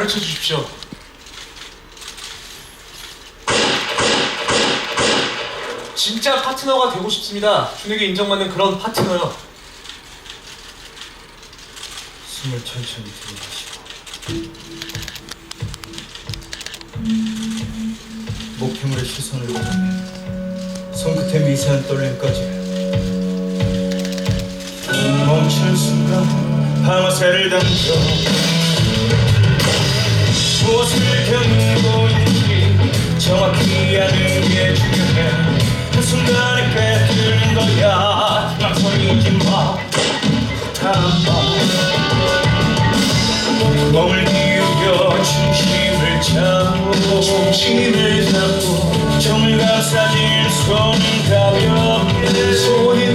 가르쳐 주십시오. 진짜 파트너가 되고 싶습니다. 준에게 인정받는 그런 파트너요. 숨을 천천히 들이마시고 목표물의 시선을 고정해 손끝의 미세한 떨림까지 멈춘 순간 방아쇠를 당겨 무엇을 견디고 있는지 정확히 아는 게 중요해 한순간에 꿰뚫는 거야. 망설이지 마. 다음 몸을 기울여 중심을 잡고 중심을 잡고 정을 감싸진 손은 가볍게 손은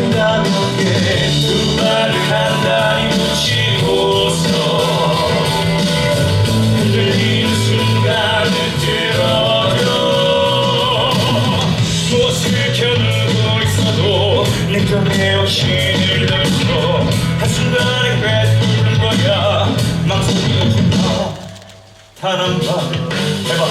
있어도 내 욕심을 들고 한순간에 꿰뚫는 거야. 망설이지 마단한번 해봐